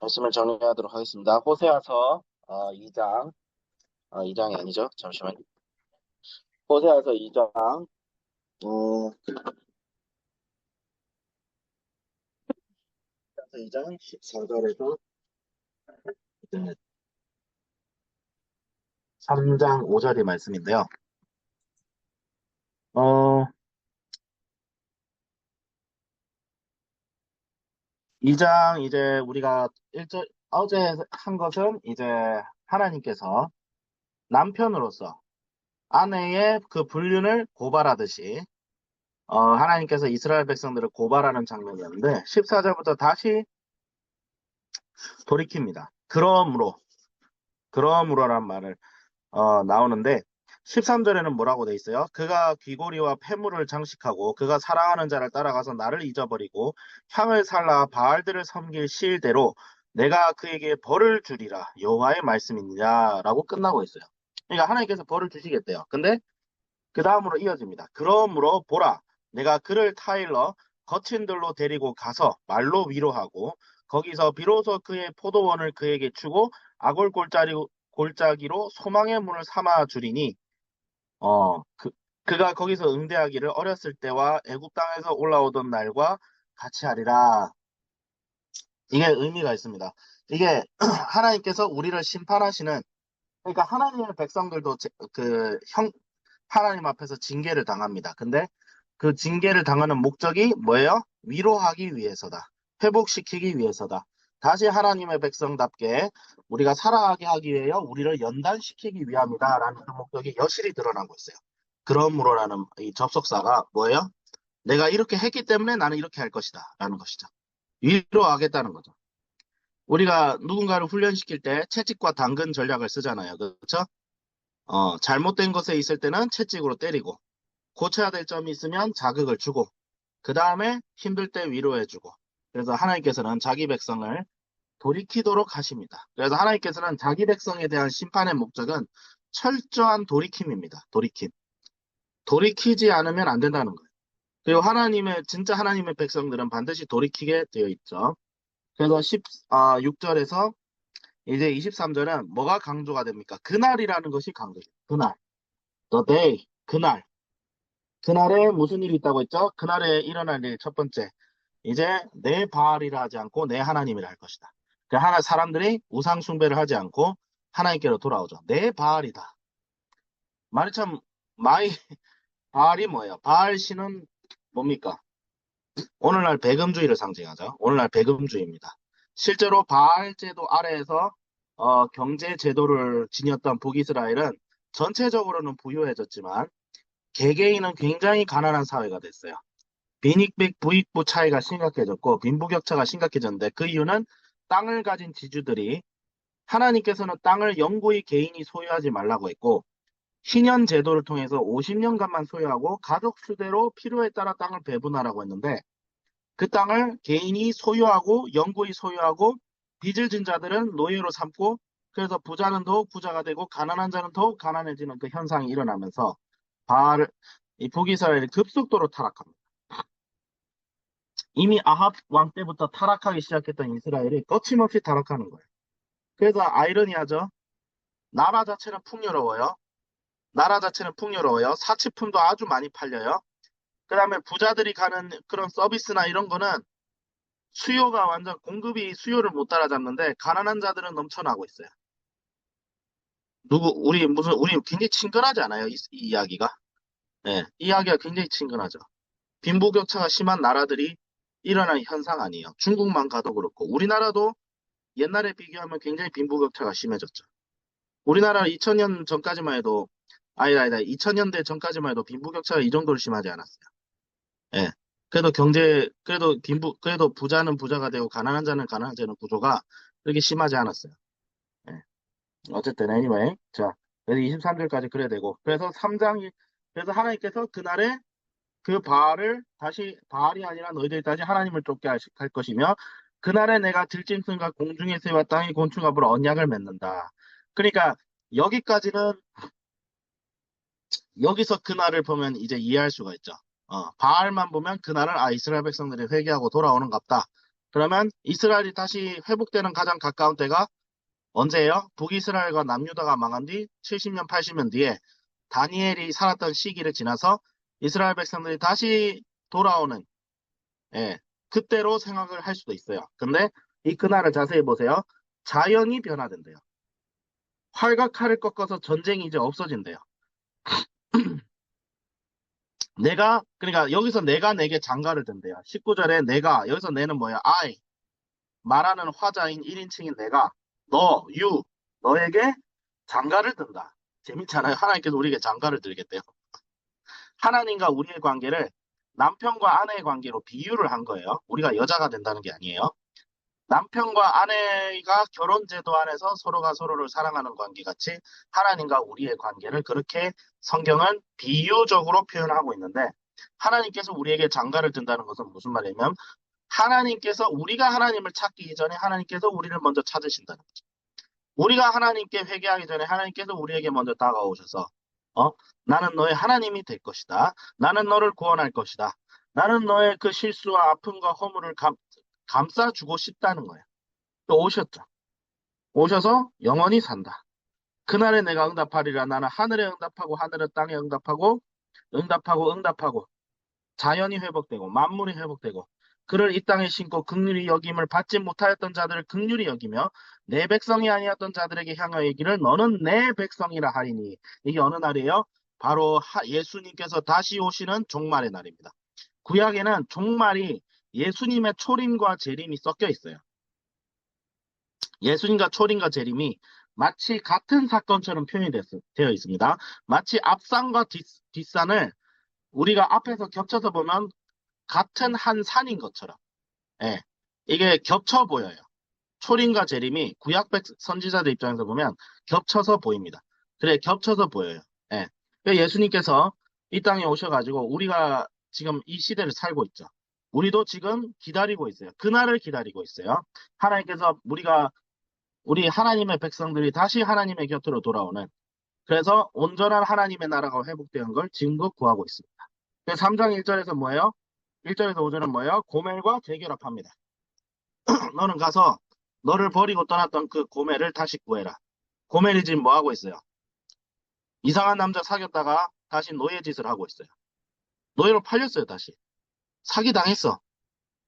말씀을 정리하도록 하겠습니다. 호세아서 어, 2장, 어, 2장이 아니죠. 잠시만요. 호세아서 2장, 어, 2장 14절에서 3장 5절의 말씀인데요. 어, 2장 이제 우리가 일절 어제 한 것은 이제 하나님께서 남편으로서 아내의 그 불륜을 고발하듯이 어, 하나님께서 이스라엘 백성들을 고발하는 장면이었는데 14절부터 다시 돌이킵니다. 그러므로 그러므로란 말을 어, 나오는데 13절에는 뭐라고 돼 있어요? 그가 귀고리와 폐물을 장식하고 그가 사랑하는 자를 따라가서 나를 잊어버리고 향을 살라 바알들을 섬길 시일대로 내가 그에게 벌을 주리라 여호와의 말씀이니라라고 끝나고 있어요. 그러니까 하나님께서 벌을 주시겠대요. 근데 그 다음으로 이어집니다. 그러므로 보라 내가 그를 타일러 거친 들로 데리고 가서 말로 위로하고 거기서 비로소 그의 포도원을 그에게 주고 아골 골짜기, 골짜기로 소망의 문을 삼아 주리니 어, 그, 그가 거기서 응대하기를 어렸을 때와 애굽 땅에서 올라오던 날과 같이 하리라. 이게 의미가 있습니다. 이게 하나님께서 우리를 심판하시는 그러니까 하나님의 백성들도 제- 그 형, 하나님 앞에서 징계를 당합니다. 근데 그 징계를 당하는 목적이 뭐예요? 위로하기 위해서다. 회복시키기 위해서다. 다시 하나님의 백성답게 우리가 살아가게 하기 위하여 우리를 연단시키기 위함이다라는 그 목적이 여실히 드러나고 있어요. 그러므로라는 이 접속사가 뭐예요? 내가 이렇게 했기 때문에 나는 이렇게 할 것이다. 라는 것이죠. 위로하겠다는 거죠. 우리가 누군가를 훈련시킬 때 채찍과 당근 전략을 쓰잖아요. 그렇죠? 어, 잘못된 것에 있을 때는 채찍으로 때리고, 고쳐야 될 점이 있으면 자극을 주고, 그 다음에 힘들 때 위로해주고. 그래서 하나님께서는 자기 백성을 돌이키도록 하십니다. 그래서 하나님께서는 자기 백성에 대한 심판의 목적은 철저한 돌이킴입니다. 돌이킴. 돌이키지 않으면 안 된다는 거예요. 그리고 하나님의, 진짜 하나님의 백성들은 반드시 돌이키게 되어 있죠. 그래서 10, 아, 6절에서 이제 23절은 뭐가 강조가 됩니까? 그날이라는 것이 강조돼요. 그날. The day. 그날. 그날에 무슨 일이 있다고 했죠? 그날에 일어날 일 첫 번째. 이제 내 바알이라 하지 않고 내 하나님이라 할 것이다. 그 하나 사람들이 우상 숭배를 하지 않고 하나님께로 돌아오죠. 내 바알이다. 말이 참 마이 바알이 뭐예요? 바알 신은 뭡니까? 오늘날 배금주의를 상징하죠. 오늘날 배금주의입니다. 실제로 바알 제도 아래에서 어, 경제 제도를 지녔던 북이스라엘은 전체적으로는 부유해졌지만 개개인은 굉장히 가난한 사회가 됐어요. 빈익백 부익부 차이가 심각해졌고 빈부격차가 심각해졌는데 그 이유는 땅을 가진 지주들이 하나님께서는 땅을 영구히 개인이 소유하지 말라고 했고 신현 제도를 통해서 50년간만 소유하고 가족 수대로 필요에 따라 땅을 배분하라고 했는데 그 땅을 개인이 소유하고 영구히 소유하고 빚을 진 자들은 노예로 삼고 그래서 부자는 더욱 부자가 되고 가난한 자는 더욱 가난해지는 그 현상이 일어나면서 바알 이 북이스라엘이 급속도로 타락합니다. 이미 아합 왕 때부터 타락하기 시작했던 이스라엘이 거침없이 타락하는 거예요. 그래서 아이러니하죠. 나라 자체는 풍요로워요. 나라 자체는 풍요로워요. 사치품도 아주 많이 팔려요. 그 다음에 부자들이 가는 그런 서비스나 이런 거는 수요가 완전 공급이 수요를 못 따라잡는데 가난한 자들은 넘쳐나고 있어요. 누구 우리 무슨 우리 굉장히 친근하지 않아요? 이, 이 이야기가? 네, 이 이야기가 굉장히 친근하죠. 빈부격차가 심한 나라들이 일어난 현상 아니에요. 중국만 가도 그렇고 우리나라도 옛날에 비교하면 굉장히 빈부격차가 심해졌죠. 우리나라 2000년 전까지만 해도 아니다 아니다 2000년대 전까지만 해도 빈부격차가 이 정도로 심하지 않았어요. 예. 그래도 경제 그래도 빈부 그래도 부자는 부자가 되고 가난한 자는 가난한 자는 구조가 그렇게 심하지 않았어요. 예. 어쨌든 anyway 자 그래서 23절까지 그래야 되고 그래서 3장이 그래서 하나님께서 그날에 그 바알을 다시 바알이 아니라 너희들이 다시 하나님을 쫓게 할, 할 것이며 그날에 내가 들짐승과 공중의 새와 땅의 불 언약을 맺는다. 그러니까 여기까지는 여기서 그날을 보면 이제 이해할 수가 있죠. 어, 바알만 보면 그날은 아 이스라엘 백성들이 회개하고 돌아오는 갑다. 그러면 이스라엘이 다시 회복되는 가장 가까운 때가 언제예요? 북이스라엘과 남유다가 망한 뒤 70년, 80년 뒤에 다니엘이 살았던 시기를 지나서 이스라엘 백성들이 다시 돌아오는 예, 그때로 생각을 할 수도 있어요. 근데 이 그날을 자세히 보세요. 자연이 변화된대요. 활과 칼을 꺾어서 전쟁이 이제 없어진대요. 내가 그러니까 여기서 내가 내게 장가를 든대요. 19절에 내가 여기서 내는 뭐야? I 말하는 화자인 1인칭인 내가 너, you 너에게 장가를 든다. 재밌잖아요. 하나님께서 우리에게 장가를 들겠대요. 하나님과 우리의 관계를 남편과 아내의 관계로 비유를 한 거예요. 우리가 여자가 된다는 게 아니에요. 남편과 아내가 결혼 제도 안에서 서로가 서로를 사랑하는 관계 같이 하나님과 우리의 관계를 그렇게 성경은 비유적으로 표현하고 있는데 하나님께서 우리에게 장가를 든다는 것은 무슨 말이냐면 하나님께서 우리가 하나님을 찾기 이전에 하나님께서 우리를 먼저 찾으신다는 거죠. 우리가 하나님께 회개하기 전에 하나님께서 우리에게 먼저 다가오셔서 어? 나는 너의 하나님이 될 것이다. 나는 너를 구원할 것이다. 나는 너의 그 실수와 아픔과 허물을 감, 감싸주고 싶다는 거예요. 또 오셨죠. 오셔서 영원히 산다. 그날에 내가 응답하리라. 나는 하늘에 응답하고 하늘은 땅에 응답하고 응답하고 응답하고 자연이 회복되고 만물이 회복되고 그를 이 땅에 신고 극률이 여김을 받지 못하였던 자들을 극률이 여기며 내 백성이 아니었던 자들에게 향하여 이기를 너는 내 백성이라 하리니 이게 어느 날이에요? 바로 하- 예수님께서 다시 오시는 종말의 날입니다. 구약에는 종말이 예수님의 초림과 재림이 섞여 있어요. 예수님과 초림과 재림이 마치 같은 사건처럼 표현이 됐, 되어 있습니다. 마치 앞산과 뒷, 뒷산을 우리가 앞에서 겹쳐서 보면 같은 한 산인 것처럼. 예. 이게 겹쳐 보여요. 초림과 재림이 구약 백 선지자들 입장에서 보면 겹쳐서 보입니다. 그래, 겹쳐서 보여요. 예. 예수님께서 이 땅에 오셔가지고 우리가 지금 이 시대를 살고 있죠. 우리도 지금 기다리고 있어요. 그날을 기다리고 있어요. 하나님께서 우리가 우리 하나님의 백성들이 다시 하나님의 곁으로 돌아오는 그래서 온전한 하나님의 나라가 회복되는 걸 지금도 구하고 있습니다. 그래서 3장 1절에서 뭐예요? 1절에서 5절은 뭐예요? 고멜과 재결합합니다. 너는 가서 너를 버리고 떠났던 그 고멜을 다시 구해라. 고멜이 지금 뭐 하고 있어요? 이상한 남자 사귀었다가 다시 노예 짓을 하고 있어요. 노예로 팔렸어요, 다시. 사기 당했어.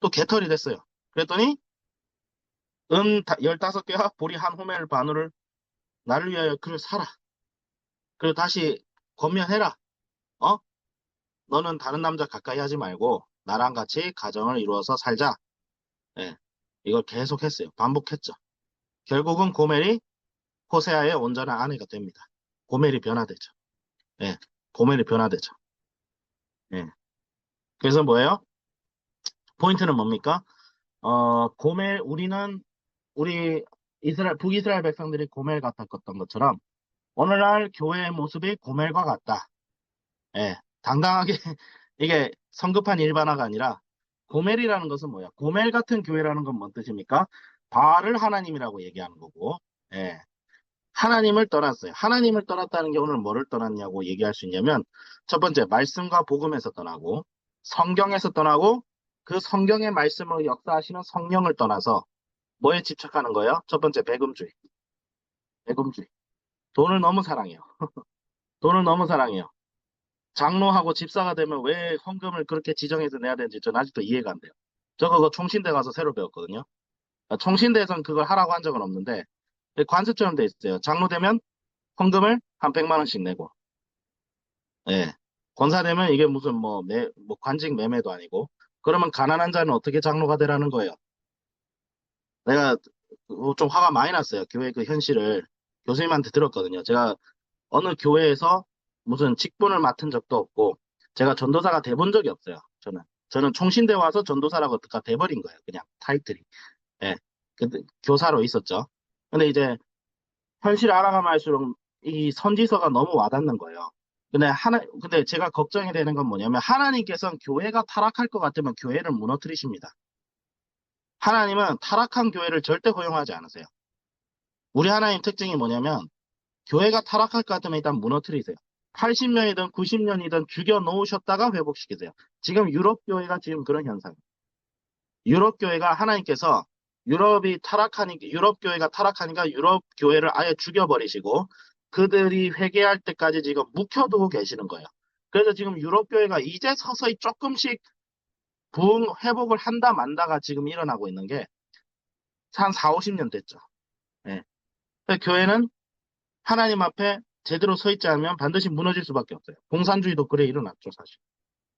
또 개털이 됐어요. 그랬더니 은 15개와 보리 한 호멜 반우를 나를 위하여 그를 사라. 그리고 다시 권면해라. 어? 너는 다른 남자 가까이 하지 말고 나랑 같이 가정을 이루어서 살자. 예. 이걸 계속 했어요. 반복했죠. 결국은 고멜이 호세아의 온전한 아내가 됩니다. 고멜이 변화되죠. 예. 고멜이 변화되죠. 예. 그래서 뭐예요? 포인트는 뭡니까? 어, 고멜, 우리는, 우리 이스라엘, 북이스라엘 백성들이 고멜 같았던 것처럼, 오늘날 교회의 모습이 고멜과 같다. 예, 당당하게, 이게 성급한 일반화가 아니라, 고멜이라는 것은 뭐야? 고멜 같은 교회라는 건 뭔 뜻입니까? 바알을 하나님이라고 얘기하는 거고, 예. 하나님을 떠났어요. 하나님을 떠났다는 게 오늘 뭐를 떠났냐고 얘기할 수 있냐면, 첫 번째, 말씀과 복음에서 떠나고, 성경에서 떠나고, 그 성경의 말씀으로 역사하시는 성령을 떠나서 뭐에 집착하는 거예요? 첫 번째, 배금주의. 배금주의. 돈을 너무 사랑해요. 돈을 너무 사랑해요. 장로하고 집사가 되면 왜 헌금을 그렇게 지정해서 내야 되는지 전 아직도 이해가 안 돼요. 저 그거 총신대 가서 새로 배웠거든요. 아, 총신대에선 그걸 하라고 한 적은 없는데 관습처럼 돼 있어요. 장로 되면 헌금을 한 100만 원씩 내고. 예. 권사 되면 이게 무슨 뭐, 매, 뭐 관직 매매도 아니고 그러면 가난한 자는 어떻게 장로가 되라는 거예요? 내가 좀 화가 많이 났어요. 교회 그 현실을 교수님한테 들었거든요. 제가 어느 교회에서 무슨 직분을 맡은 적도 없고 제가 전도사가 돼본 적이 없어요. 저는 저는 총신대 와서 전도사라고 다 돼버린 거예요. 그냥 타이틀이. 예. 근데 교사로 있었죠. 근데 이제 현실을 알아가면 할수록 이 선지서가 너무 와닿는 거예요. 근데 하나, 근데 제가 걱정이 되는 건 뭐냐면 하나님께서는 교회가 타락할 것 같으면 교회를 무너뜨리십니다. 하나님은 타락한 교회를 절대 허용하지 않으세요. 우리 하나님 특징이 뭐냐면 교회가 타락할 것 같으면 일단 무너뜨리세요. 80년이든 90년이든 죽여 놓으셨다가 회복시키세요. 지금 유럽 교회가 지금 그런 현상. 유럽 교회가 하나님께서 유럽이 타락하니까 유럽 교회가 타락하니까 유럽 교회를 아예 죽여버리시고 그들이 회개할 때까지 지금 묵혀두고 계시는 거예요. 그래서 지금 유럽 교회가 이제 서서히 조금씩 부흥 회복을 한다 만다가 지금 일어나고 있는 게 한 4, 50년 됐죠. 예. 그래서 교회는 하나님 앞에 제대로 서 있지 않으면 반드시 무너질 수밖에 없어요. 공산주의도 그래 일어났죠, 사실.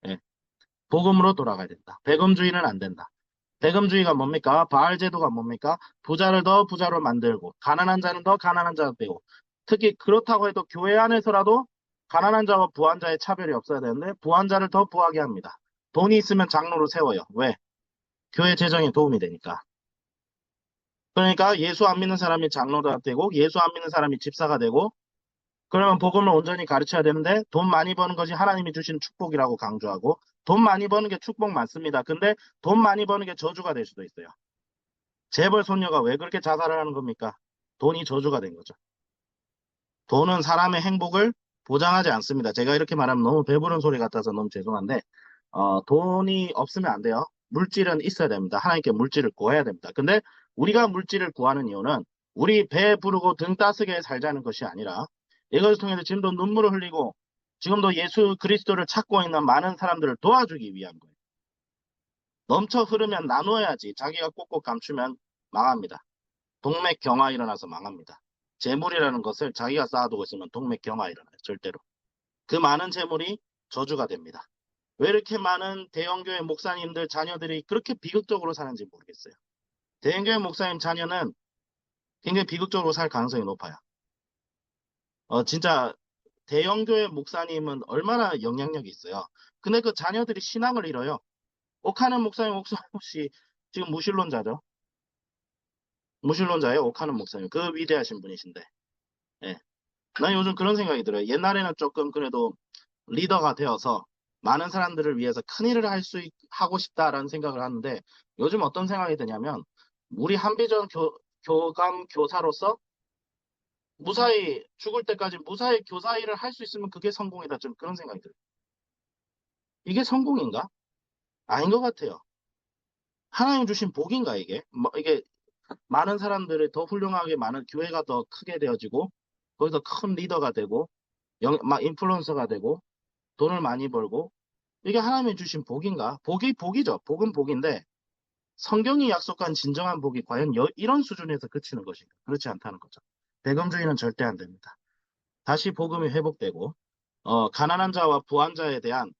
예. 복음으로 돌아가야 된다. 배금주의는 안 된다. 배금주의가 뭡니까? 바알 제도가 뭡니까? 부자를 더 부자로 만들고 가난한 자는 더 가난한 자로 되고 특히 그렇다고 해도 교회 안에서라도 가난한 자와 부한 자의 차별이 없어야 되는데 부한 자를 더 부하게 합니다. 돈이 있으면 장로로 세워요. 왜? 교회 재정에 도움이 되니까. 그러니까 예수 안 믿는 사람이 장로가 되고 예수 안 믿는 사람이 집사가 되고 그러면 복음을 온전히 가르쳐야 되는데 돈 많이 버는 것이 하나님이 주신 축복이라고 강조하고 돈 많이 버는 게 축복 맞습니다. 근데 돈 많이 버는 게 저주가 될 수도 있어요. 재벌 손녀가 왜 그렇게 자살을 하는 겁니까? 돈이 저주가 된 거죠. 돈은 사람의 행복을 보장하지 않습니다. 제가 이렇게 말하면 너무 배부른 소리 같아서 너무 죄송한데 어, 돈이 없으면 안 돼요. 물질은 있어야 됩니다. 하나님께 물질을 구해야 됩니다. 근데 우리가 물질을 구하는 이유는 우리 배 부르고 등 따스게 살자는 것이 아니라 이것을 통해서 지금도 눈물을 흘리고 지금도 예수 그리스도를 찾고 있는 많은 사람들을 도와주기 위한 거예요. 넘쳐 흐르면 나눠야지 자기가 꼭꼭 감추면 망합니다. 동맥 경화 일어나서 망합니다. 재물이라는 것을 자기가 쌓아두고 있으면 동맥 경화 일어나요. 절대로. 그 많은 재물이 저주가 됩니다. 왜 이렇게 많은 대형교회 목사님들 자녀들이 그렇게 비극적으로 사는지 모르겠어요. 대형교회 목사님 자녀는 굉장히 비극적으로 살 가능성이 높아요. 어, 진짜 대형교회 목사님은 얼마나 영향력이 있어요. 근데 그 자녀들이 신앙을 잃어요. 오카는 목사님 혹시 지금 무신론자죠? 무신론자예요, 오카는 목사님. 그 위대하신 분이신데. 예. 난 요즘 그런 생각이 들어요. 옛날에는 조금 그래도 리더가 되어서 많은 사람들을 위해서 큰 일을 할 수 하고 싶다라는 생각을 하는데 요즘 어떤 생각이 드냐면 우리 한비전 교, 교감 교사로서 무사히 죽을 때까지 무사히 교사 일을 할 수 있으면 그게 성공이다. 좀 그런 생각이 들어요. 이게 성공인가? 아닌 것 같아요. 하나님 주신 복인가 이게? 뭐 이게 많은 사람들이 더 훌륭하게 많은 교회가 더 크게 되어지고 거기서 큰 리더가 되고 영, 막 인플루언서가 되고 돈을 많이 벌고 이게 하나님이 주신 복인가? 복이 복이죠. 복은 복인데 성경이 약속한 진정한 복이 과연 여, 이런 수준에서 그치는 것인가? 그렇지 않다는 거죠. 배금주의는 절대 안 됩니다. 다시 복음이 회복되고 어, 가난한 자와 부한 자에 대한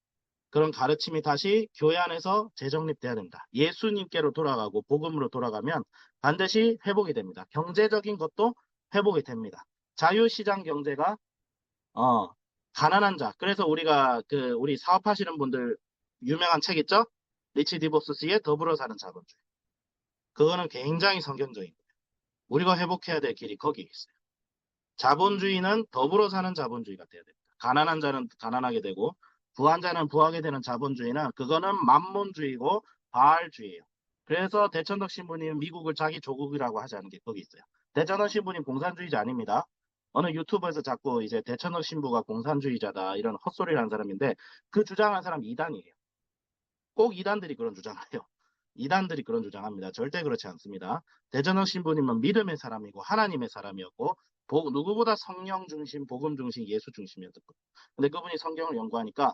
그런 가르침이 다시 교회 안에서 재정립돼야 됩니다. 예수님께로 돌아가고 복음으로 돌아가면 반드시 회복이 됩니다. 경제적인 것도 회복이 됩니다. 자유시장 경제가 어, 가난한 자. 그래서 우리가 그 우리 사업하시는 분들 유명한 책 있죠? 리치 디보스 씨의 더불어 사는 자본주의. 그거는 굉장히 성경적인. 우리가 회복해야 될 길이 거기에 있어요. 자본주의는 더불어 사는 자본주의가 돼야 됩니다. 가난한 자는 가난하게 되고 부한 자는 부하게 되는 자본주의는 그거는 만몬주의고 바알주의예요. 그래서 대천덕 신부님 미국을 자기 조국이라고 하지 않은 게 거기 있어요. 대천덕 신부님 공산주의자 아닙니다. 어느 유튜브에서 자꾸 이제 대천덕 신부가 공산주의자다 이런 헛소리를 하는 사람인데 그 주장한 사람 이단이에요. 꼭 이단들이 그런 주장을 해요. 이단들이 그런 주장합니다. 절대 그렇지 않습니다. 대전역 신부님은 믿음의 사람이고 하나님의 사람이었고 복, 누구보다 성령 중심, 복음 중심, 예수 중심이었던 거예요. 근데 그분이 성경을 연구하니까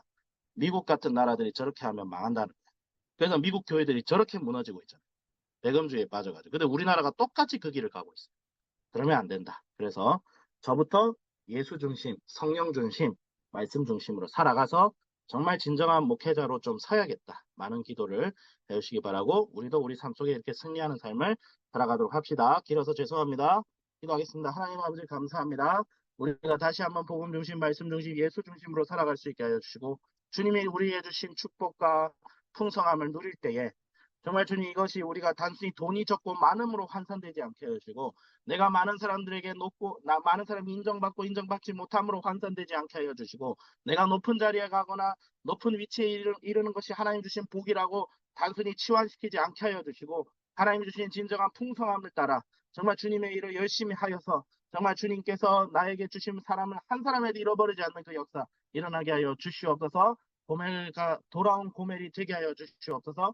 미국 같은 나라들이 저렇게 하면 망한다는 거예요. 그래서 미국 교회들이 저렇게 무너지고 있잖아요. 배금주의에 빠져가지고. 근데 우리나라가 똑같이 그 길을 가고 있어요. 그러면 안 된다. 그래서 저부터 예수 중심, 성령 중심, 말씀 중심으로 살아가서 정말 진정한 목회자로 좀 서야겠다. 많은 기도를 배우시기 바라고 우리도 우리 삶 속에 이렇게 승리하는 삶을 살아가도록 합시다. 길어서 죄송합니다. 기도하겠습니다. 하나님 아버지 감사합니다. 우리가 다시 한번 복음 중심, 말씀 중심, 예수 중심으로 살아갈 수 있게 하여 주시고 주님이 우리에게 주신 축복과 풍성함을 누릴 때에 정말 주님 이것이 우리가 단순히 돈이 적고 많음으로 환산되지 않게 해주시고 내가 많은 사람들에게 높고 나 많은 사람이 인정받고 인정받지 못함으로 환산되지 않게 하여 주시고 내가 높은 자리에 가거나 높은 위치에 이르, 이르는 것이 하나님 주신 복이라고 단순히 치환시키지 않게 하여 주시고 하나님 주신 진정한 풍성함을 따라 정말 주님의 일을 열심히 하여서 정말 주님께서 나에게 주신 사람을 한 사람에도 잃어버리지 않는 그 역사 일어나게 하여 주시옵소서. 고멜가 돌아온 고멜이 되게 하여 주시옵소서